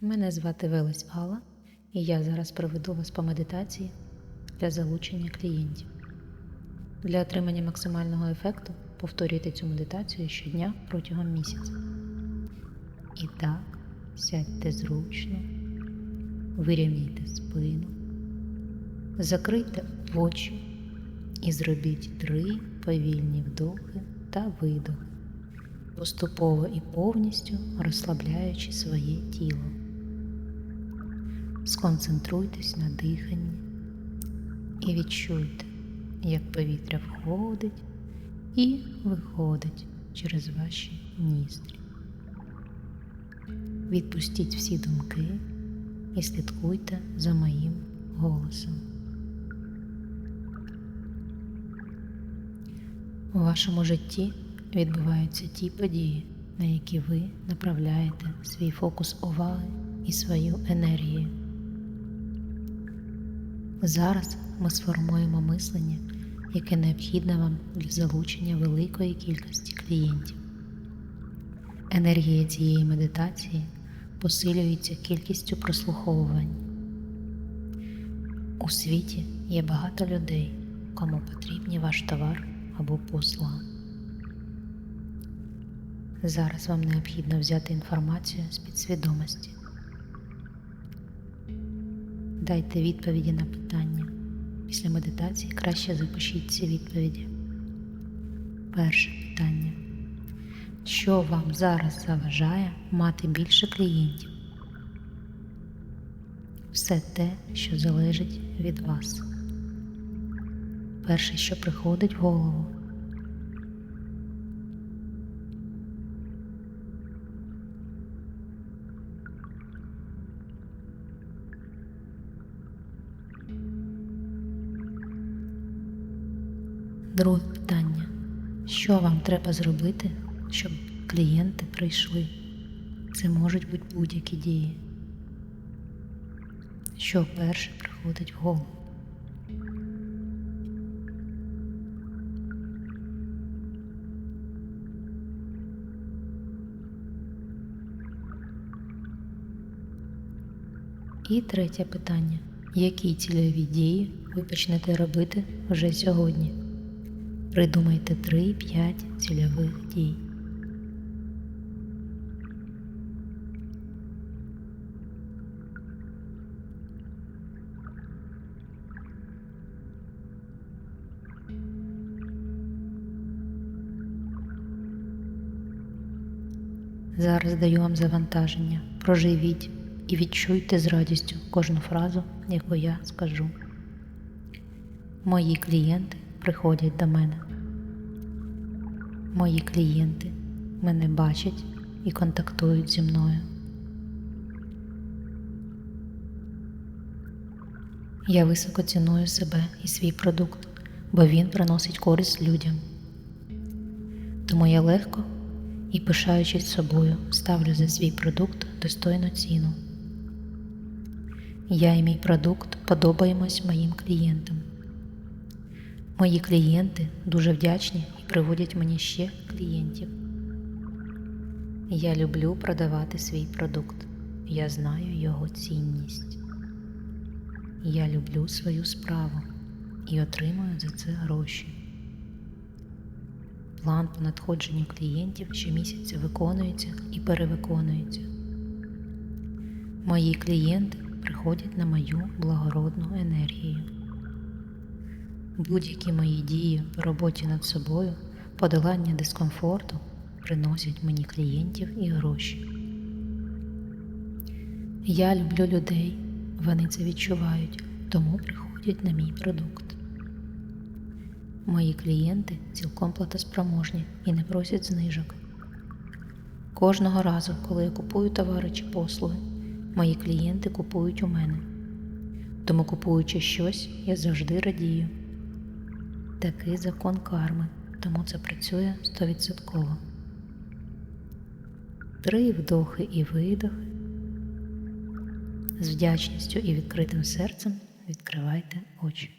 Мене звати Велес Алла, і я зараз проведу вас по медитації для залучення клієнтів. Для отримання максимального ефекту повторюйте цю медитацію щодня протягом місяця. І так, сядьте зручно, вирівняйте спину, закрийте очі і зробіть три повільні вдохи та видохи, поступово і повністю розслабляючи своє тіло. Сконцентруйтесь на диханні і відчуйте, як повітря входить і виходить через ваші ніздрі. Відпустіть всі думки і слідкуйте за моїм голосом. У вашому житті відбуваються ті події, на які ви направляєте свій фокус уваги і свою енергію. Зараз ми сформуємо мислення, яке необхідне вам для залучення великої кількості клієнтів. Енергія цієї медитації посилюється кількістю прослуховувань. У світі є багато людей, кому потрібні ваш товар або послуга. Зараз вам необхідно взяти інформацію з підсвідомості. Дайте відповіді на питання. Після медитації краще запишіть ці відповіді. Перше питання. Що вам зараз заважає мати більше клієнтів? Все те, що залежить від вас. Перше, що приходить в голову. Друге питання. Що вам треба зробити, щоб клієнти прийшли? Це можуть бути будь-які дії. Що перше приходить в голову? І третє питання. Які цільові дії ви почнете робити вже сьогодні? Придумайте 3-5 цільових дій. Зараз даю вам завантаження. Проживіть і відчуйте з радістю кожну фразу, яку я скажу. Мої клієнти приходять до мене. Мої клієнти мене бачать і контактують зі мною. Я високо ціную себе і свій продукт, бо він приносить користь людям. Тому я легко і, пишаючись собою, ставлю за свій продукт достойну ціну. Я і мій продукт подобаємось моїм клієнтам. Мої клієнти дуже вдячні і приводять мені ще клієнтів. Я люблю продавати свій продукт. Я знаю його цінність. Я люблю свою справу і отримую за це гроші. План по надходженню клієнтів щомісяця виконується і перевиконується. Мої клієнти приходять на мою благородну енергію. Будь-які мої дії в роботі над собою, подолання дискомфорту приносять мені клієнтів і гроші. Я люблю людей, вони це відчувають, тому приходять на мій продукт. Мої клієнти цілком платоспроможні і не просять знижок. Кожного разу, коли я купую товари чи послуги, мої клієнти купують у мене. Тому, купуючи щось, я завжди радію. Такий закон карми, тому це працює стовідсотково. Три вдохи і видохи. З вдячністю і відкритим серцем відкривайте очі.